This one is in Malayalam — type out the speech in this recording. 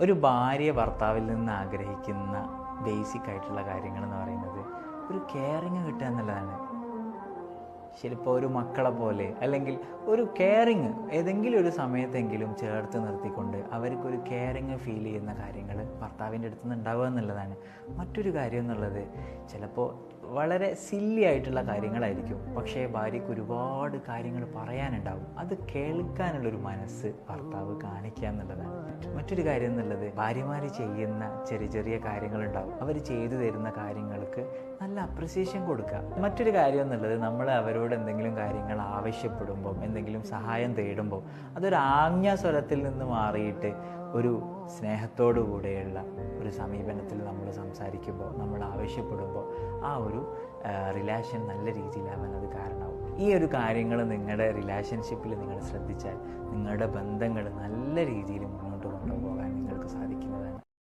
ഒരു ഭാര്യ ഭർത്താവിൽ നിന്ന് ആഗ്രഹിക്കുന്ന ബേസിക് ആയിട്ടുള്ള കാര്യങ്ങൾ എന്ന് പറയുന്നത് ഒരു കെയറിങ് കിട്ടുക എന്നുള്ളതാണ്. ചിലപ്പോൾ ഒരു മക്കളെ പോലെ അല്ലെങ്കിൽ ഒരു കെയറിങ് ഏതെങ്കിലും ഒരു സമയത്തെങ്കിലും ചേർത്ത് നിർത്തിക്കൊണ്ട് അവർക്കൊരു കെയറിങ് ഫീൽ ചെയ്യുന്ന കാര്യങ്ങൾ ഭർത്താവിന്റെ അടുത്ത് നിന്ന് ഉണ്ടാവുക എന്നുള്ളതാണ്. മറ്റൊരു കാര്യം എന്നുള്ളത് ചിലപ്പോൾ വളരെ സില്ലി ആയിട്ടുള്ള കാര്യങ്ങളായിരിക്കും. പക്ഷേ ഭാര്യയ്ക്ക് ഒരുപാട് കാര്യങ്ങൾ പറയാനുണ്ടാവും. അത് കേൾക്കാനുള്ളൊരു മനസ്സ് ഭർത്താവ് കാണിക്കുക എന്നുള്ളതാണ്. മറ്റൊരു കാര്യം എന്നുള്ളത് ഭാര്യമാർ ചെയ്യുന്ന ചെറിയ ചെറിയ കാര്യങ്ങളുണ്ടാവും. അവർ ചെയ്തു തരുന്ന കാര്യങ്ങൾക്ക് നല്ല അപ്രിസിയേഷൻ കൊടുക്കുക. മറ്റൊരു കാര്യം എന്നുള്ളത് നമ്മൾ അവരോട് എന്തെങ്കിലും കാര്യങ്ങൾ ആവശ്യപ്പെടുമ്പോൾ എന്തെങ്കിലും സഹായം തേടുമ്പോൾ അതൊരു ആജ്ഞാ സ്വരത്തിൽ നിന്ന് മാറിയിട്ട് ഒരു സ്നേഹത്തോടു കൂടെയുള്ള ഒരു സമീപനത്തിൽ നമ്മൾ സംസാരിക്കുമ്പോൾ നമ്മൾ ആവശ്യപ്പെടുമ്പോൾ ആ ഒരു റിലേഷൻ നല്ല രീതിയിലാവാൻ അത് കാരണമാവും. ഈ ഒരു കാര്യങ്ങൾ നിങ്ങളുടെ റിലേഷൻഷിപ്പിൽ നിങ്ങൾ ശ്രദ്ധിച്ചാൽ നിങ്ങളുടെ ബന്ധങ്ങൾ നല്ല രീതിയിൽ junto.